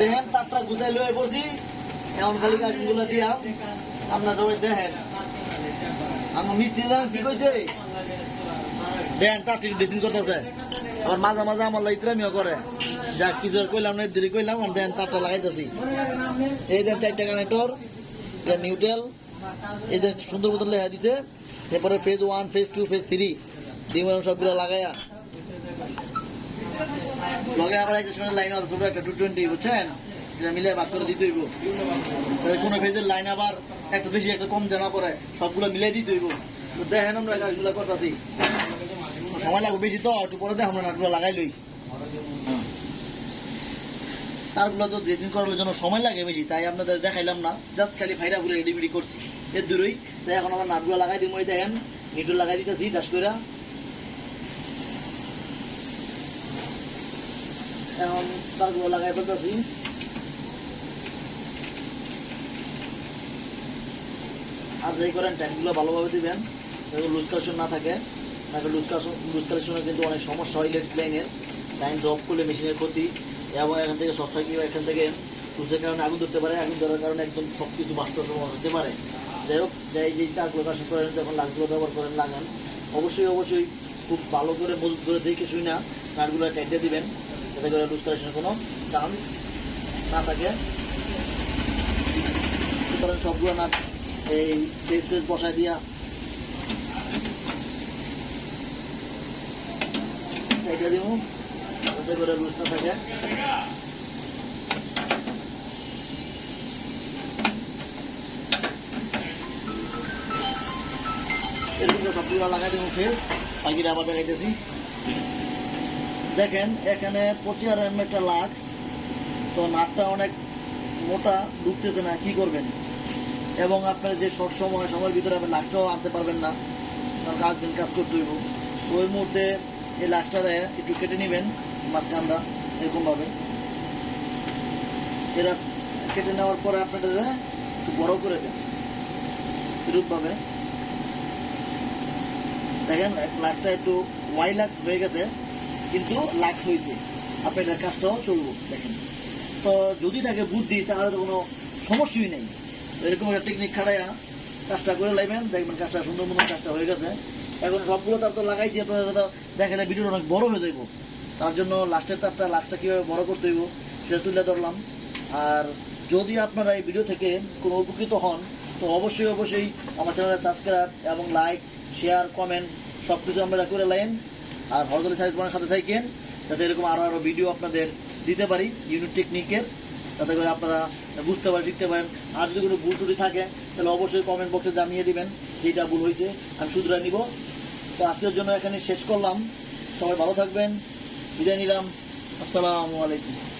দেখেন, তারটা গুছাই লয়ে পড়ছি এমন খালি কাজগুলো দিয়া আপনারা সবাই দেখেন। আমার মিস্ত্রি জানেন কি কইছে? দেখেন তারটি ড্রেসিং করতেছে। আবার মাঝে মাঝে আমার লাইত্রামিও করে। যা কিছু কইলাম না দেরি কইলাম। আর দেখেন তারটা লাগাইতেছি। এই দেন, চারটা কানেক্টর এটা নিউট্রাল এই যে সুন্দর মতো লেখা দিছে। এরপরে phase one phase two phase three দিয়ে সবগুলো লাগাইয়া লগে আবার সময় লাইন ছোট একটা টু টোয়েন্টি বুঝছেন? এটা মিলে ভাগ করে দিতে হইব। কোনো ফেজের লাইন আবার একটা বেশি, একটা কম জানা পরে সবগুলো মিলে দিতে হইব। দেখেন আমরা কাজগুলো করতেছি। সময় লাগবে বেশি তো, একটু পরে দেখ আমরা নাটগুলো লাগাই লই। তারগুলো তো ড্রেসিং করার জন্য সময় লাগে বেশি, তাই আপনাদের দেখাইলাম না। জাস্ট খালি ফাইরা ঘুরে রেডিমেডি করছি। এর দূরই। তাই এখন আমার নাটগুলো লাগাই মই দেখেন নিটুল লাগাই দিতেছি ডাস করে এখন তারগুলো লাগাই ফেলতেছি। আর যাই করেন ট্যাঙ্কগুলো ভালোভাবে দিবেন, যাতে লুজ কালেকশন না থাকে। তাকে লুজ কালেকশন লুজ কালেকশনে কিন্তু অনেক সমস্যা হয় ইলেকট্রিক লাইনের লাইন ড্রপ করলে মেশিনের ক্ষতি এবং এখান থেকে সস্তা গিয়ে এখান থেকে লুজের কারণে আগুন ধরতে পারে। আগুন ধরার কারণে একদম সব কিছু বাস্তব হতে পারে। যাই হোক, যাই যে তারগুলো কালেকশন করেন, যখন লাগগুলো ব্যবহার করেন, লাগান, অবশ্যই অবশ্যই খুব ভালো করে মজুত করে দেখে শুই না নাটগুলো টাইটে দিবেন। যাতে করে লুজ কোনো চান্স না থাকে। সুতরাং সবগুলো নাট এই পেজ পেজ বসায় দিয়া। এটা দিব যাতে করে লুজ না থাকে সবগুলো লাগাই দিব ফেস বাকিটা আবার দেখাইতেছি। দেখেন, এখানে পঁচিশ আর এম একটা লাক্স। তো নাটটা অনেক মোটা ঢুকতেছে না, কি করবেন? এবং আপনার যে শর্ট সময়, সময়ের ভিতরে আপনি লাখটাও আনতে পারবেন না। কারণ কাজদিন কাজ করতে হইব। ওই মুহূর্তে এই লাখটারে একটু কেটে নেবেন, মাঝখানটা, এরকমভাবে। এরা কেটে নেওয়ার পরে আপনাদের একটু বড় করে দেন এরূপভাবে দেখেন লাখটা একটু ওয়াই লাক্স হয়ে গেছে। কিন্তু লাক্স হয়েছে আপনাদের কাজটাও চলবো, দেখেন। তো যদি থাকে বুদ্ধি তাহলে তো কোনো সমস্যাই নেই। এরকম একটা টেকনিক খাটাইয়া কাজটা করে লাইবেন। দেখবেন কাজটা সুন্দর মতো কাজটা হয়ে গেছে। এখন সবগুলো তার তো লাগাইছি আপনারা তো দেখেন ভিডিওটা অনেক বড় হয়ে যাইব। তার জন্য লাস্টের তারটা লাস্টটা কীভাবে বড় করতে হইব, সেটা তুলে ধরলাম। আর যদি আপনারা এই ভিডিও থেকে কোনো উপকৃত হন, তো অবশ্যই অবশ্যই আমার চ্যানেলে সাবস্ক্রাইব এবং লাইক শেয়ার কমেন্ট সব কিছু আপনারা করে লাইন। আর হরদলি সাইজ সাথে থাকেন, যাতে এরকম আরও আরও ভিডিও আপনাদের দিতে পারি ইউনিট টেকনিকের যাতে করে আপনারা বুঝতে পারেন, শিখতে পারেন। আর যদি কোনো ভুল ত্রুটি থাকে, তাহলে অবশ্যই কমেন্ট বক্সে জানিয়ে দিবেন, যেটা ভুল হয়েছে, আমি শুধরা নিব। তো আজকের জন্য এখানে শেষ করলাম। সবাই ভালো থাকবেন, বিদায় নিলাম। আসসালামু আলাইকুম।